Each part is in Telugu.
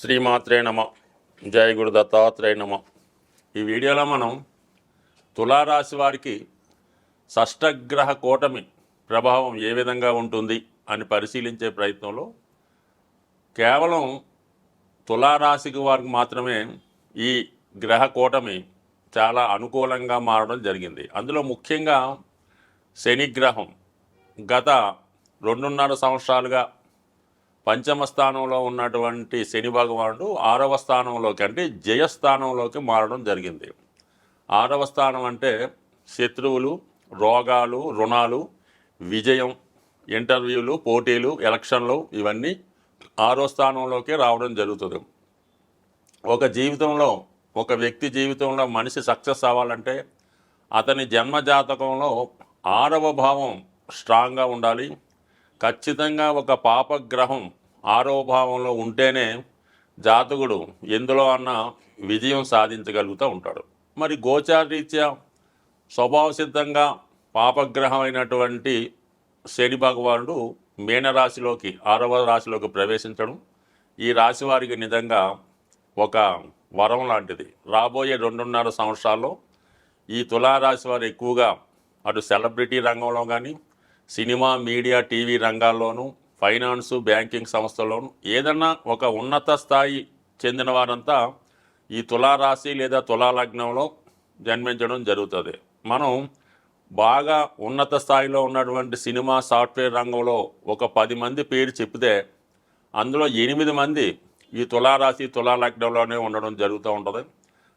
శ్రీమాత్రే నమ. జయ గురు దత్తాత్రేయ నమ. ఈ వీడియోలో మనం తులారాశి వారికి షష్టగ్రహ కూటమి ప్రభావం ఏ విధంగా ఉంటుంది అని పరిశీలించే ప్రయత్నంలో కేవలం తులారాశికి వారికి మాత్రమే ఈ గ్రహ కూటమి చాలా అనుకూలంగా మారడం జరిగింది. అందులో ముఖ్యంగా శనిగ్రహం గత రెండున్నర సంవత్సరాలుగా పంచమ స్థానంలో ఉన్నటువంటి శని భగవానుడు ఆరవ స్థానంలోకి అంటే జయస్థానంలోకి మారడం జరిగింది. ఆరవ స్థానం అంటే శత్రువులు రోగాలు రుణాలు విజయం ఇంటర్వ్యూలు పోటీలు ఎలక్షన్లు ఇవన్నీ ఆరో స్థానంలోకి రావడం జరుగుతుంది. ఒక జీవితంలో ఒక వ్యక్తి జీవితంలో మనిషి సక్సెస్ అవ్వాలంటే అతని జన్మ జాతకంలో ఆరవ భావం స్ట్రాంగ్గా ఉండాలి. ఖచ్చితంగా ఒక పాపగ్రహం ఆరవ భావంలో ఉంటేనే జాతకుడు ఎందులో అన్న విజయం సాధించగలుగుతూ ఉంటాడు. మరి గోచారరీత్యా స్వభావ సిద్ధంగా పాపగ్రహం అయినటువంటి శని భగవానుడు మీనరాశిలోకి ఆరవ రాశిలోకి ప్రవేశించడం ఈ రాశి వారికి నిజంగా ఒక వరం లాంటిది. రాబోయే రెండున్నర సంవత్సరాల్లో ఈ తులారాశి వారు ఎక్కువగా అటు సెలబ్రిటీ రంగంలో కానీ సినిమా మీడియా టీవీ రంగాల్లోనూ ఫైనాన్సు బ్యాంకింగ్ సంస్థల్లోనూ ఏదన్నా ఒక ఉన్నత స్థాయి చెందిన వారంతా ఈ తులారాశి లేదా తులాలగ్నంలో జన్మించడం జరుగుతుంది. మనం బాగా ఉన్నత స్థాయిలో ఉన్నటువంటి సినిమా సాఫ్ట్వేర్ రంగంలో ఒక పది మంది పేరు చెప్తే అందులో ఎనిమిది మంది ఈ తులారాశి తులాలగ్నంలోనే ఉండడం జరుగుతూ ఉంటుంది.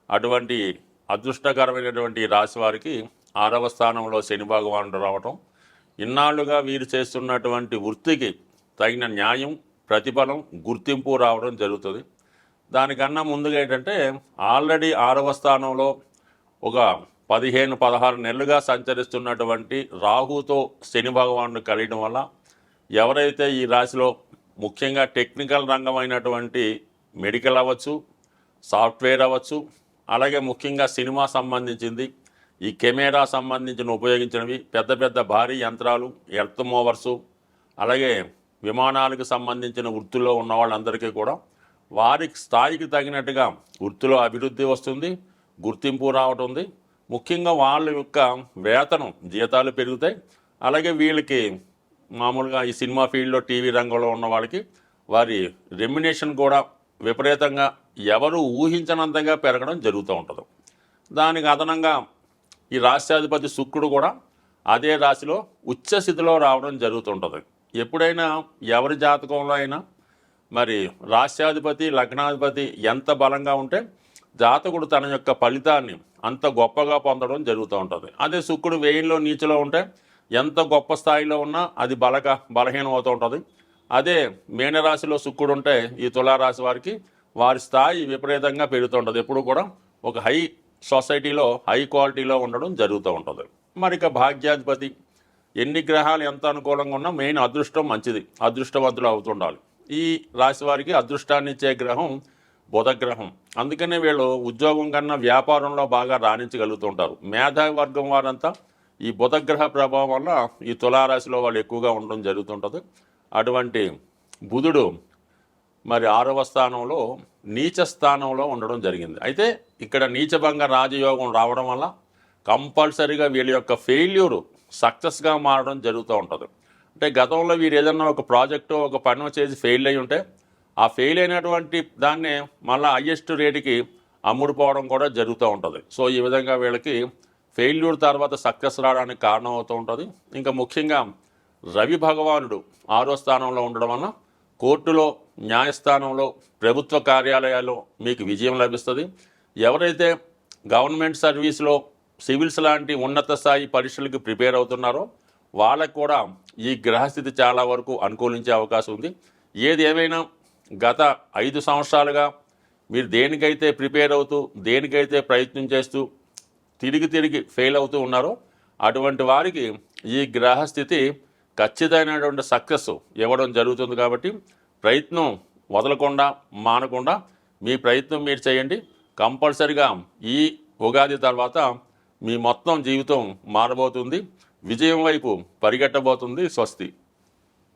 అటువంటి అదృష్టకరమైనటువంటి రాశి వారికి ఆరవ స్థానంలో శని భగవానుడు రావటం ఇన్నాళ్ళుగా వీరు చేస్తున్నటువంటి వృత్తికి తగిన న్యాయం ప్రతిఫలం గుర్తింపు రావడం జరుగుతుంది. దానికన్నా ముందుగా ఏంటంటే ఆల్రెడీ ఆరవ స్థానంలో ఒక పదిహేను పదహారు నెలలుగా సంచరిస్తున్నటువంటి రాహుతో శని భగవానుడు కలియడం వల్ల ఎవరైతే ఈ రాశిలో ముఖ్యంగా టెక్నికల్ రంగం అయినటువంటి మెడికల్ అవ్వచ్చు సాఫ్ట్వేర్ అవ్వచ్చు అలాగే ముఖ్యంగా సినిమా సంబంధించింది ఈ కెమెరా సంబంధించిన ఉపయోగించినవి పెద్ద పెద్ద భారీ యంత్రాలు ఎర్త్ మోవర్సు అలాగే విమానాలకు సంబంధించిన వృత్తుల్లో ఉన్న వాళ్ళందరికీ కూడా వారి స్థాయికి తగినట్టుగా వృత్తిలో అభివృద్ధి వస్తుంది గుర్తింపు రావటం ఉంది. ముఖ్యంగా వాళ్ళ యొక్క వేతనం జీతాలు పెరుగుతాయి. అలాగే వీళ్ళకి మామూలుగా ఈ సినిమా ఫీల్డ్లో టీవీ రంగంలో ఉన్న వాళ్ళకి వారి రెమ్యునేషన్ కూడా విపరీతంగా ఎవరు ఊహించనంతగా పెరగడం జరుగుతూ ఉంటుంది. దానికి అదనంగా ఈ రాష్ట్రాధిపతి శుక్రుడు కూడా అదే రాశిలో ఉచ్చ స్థితిలో రావడం జరుగుతుంటుంది. ఎప్పుడైనా ఎవరి జాతకంలో అయినా మరి రాష్ట్రాధిపతి లగ్నాధిపతి ఎంత బలంగా ఉంటే జాతకుడు తన యొక్క ఫలితాన్ని అంత గొప్పగా పొందడం జరుగుతూ ఉంటుంది అదే శుక్రుడు వేయంలో నీచులో ఉంటే ఎంత గొప్ప స్థాయిలో ఉన్నా అది బలక బలహీనం అవుతూ ఉంటుంది అదే మీనరాశిలో శుక్రుడు ఉంటే ఈ తులారాశి వారికి వారి స్థాయి విపరీతంగా పెరుగుతుంటుంది. ఎప్పుడు కూడా ఒక హై సొసైటీలో హై క్వాలిటీలో ఉండడం జరుగుతూ ఉంటుంది. మరి ఇక భాగ్యాధిపతి ఎన్ని గ్రహాలు ఎంత అనుకూలంగా ఉన్నా మెయిన్ అదృష్టం మంచిది. అదృష్టవంతులు అవుతుండాలి. ఈ రాశి వారికి అదృష్టాన్ని ఇచ్చే గ్రహం బుధగ్రహం. అందుకనే వీళ్ళు ఉద్యోగం కన్నా వ్యాపారంలో బాగా రాణించగలుగుతుంటారు. మేధావి వర్గం వారంతా ఈ బుధగ్రహ ప్రభావం వల్ల ఈ తులారాశిలో వాళ్ళు ఎక్కువగా ఉండడం జరుగుతుంటుంది. అటువంటి బుధుడు మరి ఆరవ స్థానంలో నీచ స్థానంలో ఉండడం జరిగింది. అయితే ఇక్కడ నీచభంగ రాజయోగం రావడం వల్ల కంపల్సరీగా వీళ్ళ యొక్క ఫెయిల్యూరు సక్సెస్గా మారడం జరుగుతూ ఉంటుంది. అంటే గతంలో వీరు ఏదన్నా ఒక ప్రాజెక్టు ఒక పని చేసి ఫెయిల్ అయి ఉంటే ఆ ఫెయిల్ అయినటువంటి దాన్నే మళ్ళీ హయ్యెస్ట్ రేటుకి అమ్ముడుపోవడం కూడా జరుగుతూ ఉంటుంది. సో ఈ విధంగా వీళ్ళకి ఫెయిల్యూర్ తర్వాత సక్సెస్ రావడానికి కారణం అవుతూ ఉంటుంది. ఇంకా ముఖ్యంగా రవి భగవానుడు ఆరో స్థానంలో ఉండడం వలన కోర్టులో న్యాయస్థానంలో ప్రభుత్వ కార్యాలయాల్లో మీకు విజయం లభిస్తుంది. ఎవరైతే గవర్నమెంట్ సర్వీస్లో సివిల్స్ లాంటి ఉన్నత స్థాయి పరీక్షలకు ప్రిపేర్ అవుతున్నారో వాళ్ళకు కూడా ఈ గ్రహస్థితి చాలా వరకు అనుకూలించే అవకాశం ఉంది. ఏది ఏమైనా గత ఐదు సంవత్సరాలుగా మీరు దేనికైతే ప్రిపేర్ అవుతూ దేనికైతే ప్రయత్నం చేస్తూ తిరిగి తిరిగి ఫెయిల్ అవుతూ ఉన్నారో అటువంటి వారికి ఈ గ్రహస్థితి ఖచ్చితమైనటువంటి సక్సెస్ ఇవ్వడం జరుగుతుంది కాబట్టి ప్రయత్నం వదలకుండా మానకుండా మీ ప్రయత్నం మీరు చేయండి. కంపల్సరిగా ఈ ఉగాది తర్వాత మీ మొత్తం జీవితం మారబోతుంది. విజయం వైపు పరిగెట్టబోతుంది స్వస్తి.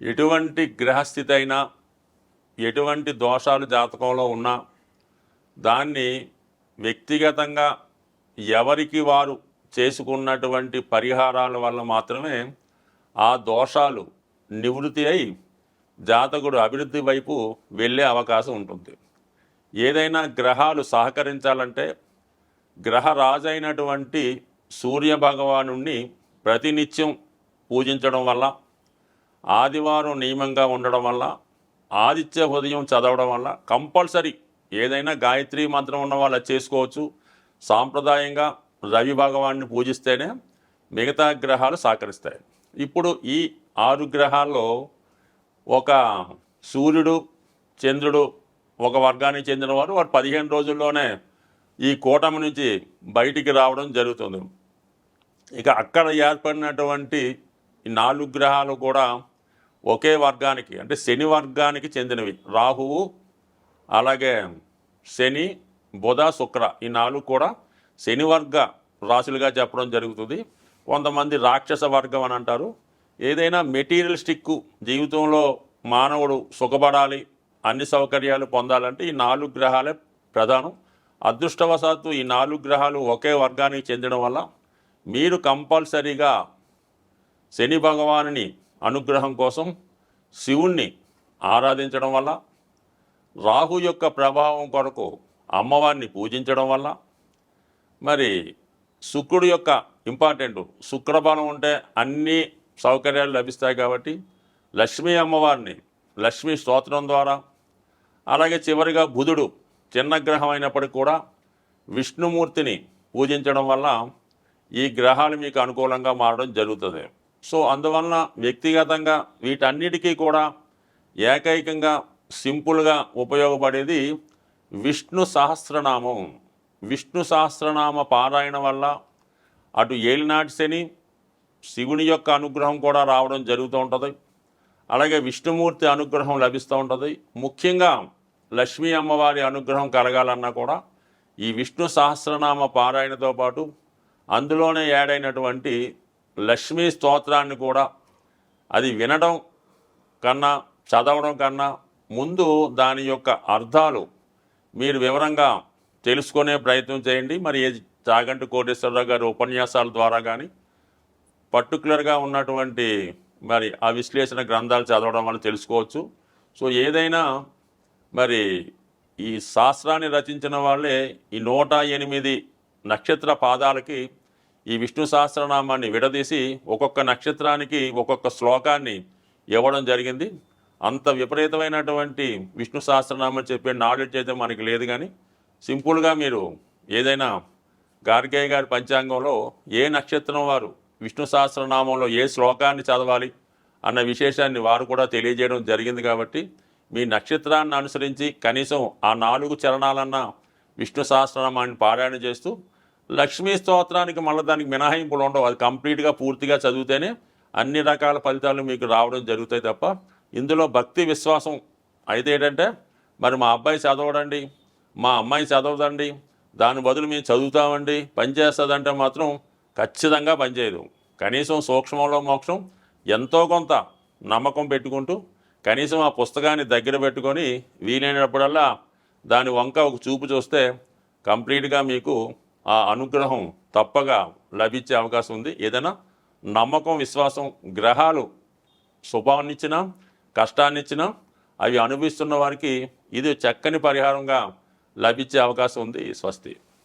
ఎటువంటి గ్రహస్థితి అయినా ఎటువంటి దోషాలు జాతకంలో ఉన్నా దాన్ని వ్యక్తిగతంగా ఎవరికి వారు చేసుకున్నటువంటి పరిహారాల వల్ల మాత్రమే ఆ దోషాలు నివృత్తి అయి జాతకుడు అభివృద్ధి వైపు వెళ్ళే అవకాశం ఉంటుంది. ఏదైనా గ్రహాలు సహకరించాలంటే గ్రహరాజైనటువంటి సూర్యభగవాను సూర్య ప్రతినిత్యం పూజించడం వల్ల ఆదివారం నియమంగా ఉండడం వల్ల ఆదిత్య ఉదయం చదవడం వల్ల కంపల్సరీ ఏదైనా గాయత్రి మంత్రం ఉన్న వాళ్ళు చేసుకోవచ్చు. సాంప్రదాయంగా రవి భగవాన్ని పూజిస్తేనే మిగతా గ్రహాలు సహకరిస్తాయి. ఇప్పుడు ఈ ఆరు గ్రహాల్లో ఒక సూర్యుడు చంద్రుడు ఒక వర్గానికి చెందిన వారు వారు పదిహేను రోజుల్లోనే ఈ కూటమి నుంచి బయటికి రావడం జరుగుతుంది. ఇక అక్కడ ఏర్పడినటువంటి నాలుగు గ్రహాలు కూడా ఒకే వర్గానికి అంటే శని వర్గానికి చెందినవి. రాహువు అలాగే శని బుధ శుక్ర ఈ నాలుగు కూడా శని వర్గ రాశులుగా చెప్పడం జరుగుతుంది. కొంతమంది రాక్షస వర్గం అని అంటారు. ఏదైనా మెటీరియలిస్టిక్ జీవితంలో మానవుడు సుఖపడాలి అన్ని సౌకర్యాలు పొందాలంటే ఈ నాలుగు గ్రహాలే ప్రధానం. అదృష్టవశాత్తు ఈ నాలుగు గ్రహాలు ఒకే వర్గానికి చెందడం వల్ల మీరు కంపల్సరీగా శని భగవానుని అనుగ్రహం కోసం శివుణ్ణి ఆరాధించడం వల్ల రాహు యొక్క ప్రభావం కొరకు అమ్మవారిని పూజించడం వల్ల మరి శుక్రుడు యొక్క ఇంపార్టెంట్. శుక్రబలం ఉంటే అన్ని సౌకర్యాలు లభిస్తాయి కాబట్టి లక్ష్మీ అమ్మవారిని లక్ష్మీ స్తోత్రం ద్వారా అలాగే చివరిగా బుధుడు చిన్న గ్రహం అయినప్పటికీ కూడా విష్ణుమూర్తిని పూజించడం వల్ల ఈ గ్రహాలు మీకు అనుకూలంగా మారడం జరుగుతుంది. సో అందువలన వ్యక్తిగతంగా వీటన్నిటికీ కూడా ఏకైకంగా సింపుల్గా ఉపయోగపడేది విష్ణు సహస్రనామం. విష్ణు సహస్రనామ పారాయణ వల్ల అటు ఏలినాటి శని శివుని యొక్క అనుగ్రహం కూడా రావడం జరుగుతూ ఉంటుంది. అలాగే విష్ణుమూర్తి అనుగ్రహం లభిస్తూ ఉంటుంది. ముఖ్యంగా లక్ష్మీ అమ్మవారి అనుగ్రహం కలగాలన్నా కూడా ఈ విష్ణు సహస్రనామ పారాయణతో పాటు అందులోనే యాడైనటువంటి లక్ష్మీ స్తోత్రాన్ని కూడా అది వినడం కన్నా చదవడం కన్నా ముందు దాని యొక్క అర్థాలు మీరు వివరంగా తెలుసుకునే ప్రయత్నం చేయండి. మరి ఏ చాగంటి కోటేశ్వరరావు గారి ఉపన్యాసాల ద్వారా కానీ పర్టికులర్గా ఉన్నటువంటి మరి ఆ విశ్లేషణ గ్రంథాలు చదవడం వల్ల తెలుసుకోవచ్చు. సో ఏదైనా మరి ఈ శాస్త్రాన్ని రచించిన వాళ్ళే ఈ నూట ఎనిమిది నక్షత్ర పాదాలకి ఈ విష్ణు సహస్రనామాన్ని విడదీసి ఒక్కొక్క నక్షత్రానికి ఒక్కొక్క శ్లోకాన్ని ఇవ్వడం జరిగింది. అంత విపరీతమైనటువంటి విష్ణు సహస్రనామం చెప్పే నాలెడ్జ్ అయితే మనకి లేదు కానీ సింపుల్గా మీరు ఏదైనా గార్గేయ గారి పంచాంగంలో ఏ నక్షత్రం వారు విష్ణు సహస్రనామంలో ఏ శ్లోకాన్ని చదవాలి అన్న విశేషాన్ని వారు కూడా తెలియజేయడం జరిగింది కాబట్టి మీ నక్షత్రాన్ని అనుసరించి కనీసం ఆ నాలుగు చరణాలన్న విష్ణు సహస్రనామాన్ని పారాయణ చేస్తూ లక్ష్మీ స్తోత్రానికి మళ్ళీ దానికి మినహాయింపులు ఉండవు. అది కంప్లీట్గా పూర్తిగా చదివితేనే అన్ని రకాల ఫలితాలు మీకు రావడం జరుగుతాయి తప్ప ఇందులో భక్తి విశ్వాసం అయితే ఏంటంటే మరి మా అబ్బాయి చదవడండి మా అమ్మాయి చదవదండి. దాని బదులు మేము చదువుతామండి. పనిచేస్తుందంటే మాత్రం ఖచ్చితంగా పనిచేయదు కనీసం సూక్ష్మంలో మోక్షం ఎంతో కొంత నమ్మకం పెట్టుకుంటూ కనీసం ఆ పుస్తకాన్ని దగ్గర పెట్టుకొని వీలైనప్పుడల్లా దాని వంక ఒక చూపు చూస్తే కంప్లీట్గా మీకు ఆ అనుగ్రహం తప్పగా లభించే అవకాశం ఉంది. ఏదైనా నమ్మకం విశ్వాసం గ్రహాలు శుభాన్నిచ్చినా కష్టాన్నిచ్చినా అవి అనుభవిస్తున్న వారికి ఇది చక్కని పరిహారంగా లభించే అవకాశం ఉంది స్వస్తి.